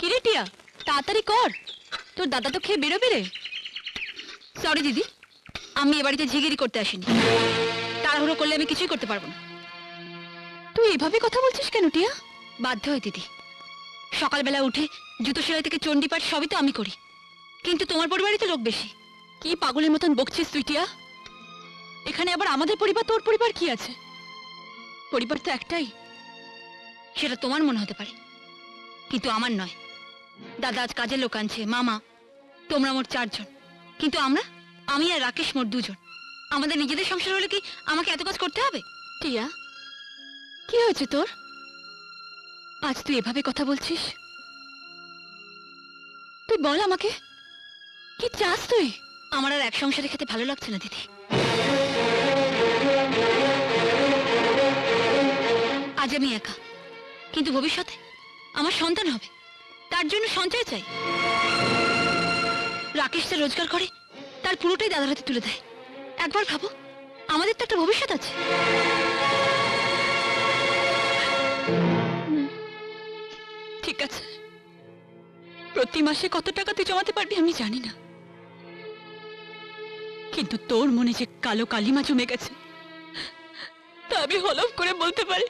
কিরে টিয়া, তাড়াতাড়ি কর। তোর দাদা তো খেয়ে বেরোবে রে। সরি দিদি, আমি এ বাড়িতে ঝিগিরি করতে আসিনি। তাড়াহুড়ো করলে আমি কিছুই করতে পারব না। তুই এভাবে কথা বলছিস কেন টিয়া? বাধ্য হয় দিদি। সকালবেলা উঠে জুতো সেলাই থেকে চণ্ডীপাঠ সবই তো আমি করি। কিন্তু তোমার পরিবারই তো লোক বেশি। কি পাগলের মতন বকছিস তুই টিয়া? এখানে আবার আমাদের পরিবার, তোর পরিবার কি আছে? পরিবার তো একটাই। সেটা তোমার মনে হতে পারে। কিন্তু আমার নয়। দাদা আজ কাজের লোক আনছে, মামা। তোমরা মোট চারজন। কিন্তু আমরা? আমি আর রাকেশ মোট দুজন। আমাদের নিজেদের সংসার হলে কি আমাকে এত কাজ করতে হবে? টিয়া, কি হয়েছে তোর? আজ তুই এভাবে কথা বলছিস? তুই বল আমাকে। কি চাস তুই? আমার আর এক সংসারে খেতে ভালো লাগছে না, দিদি। আজ আমি একা। কিন্তু ভবিষ্যতে আমার সন্তান হবে। তার জন্য সঞ্চয় চাই। রাকেশ যা রোজগার করে, তার পুরোটাই দাদার হাতে তুলে দেয়। একবার ভাবো, আমাদের তো একটা ভবিষ্যৎ আছে। ঠিক আছে। প্রতি মাসে কত টাকা তুই জমাতে পারবি আমি জানি না। কিন্তু তোর মনে যে কালো কালিমা জমে গেছে, তা আমি হলফ করে বলতে পারি।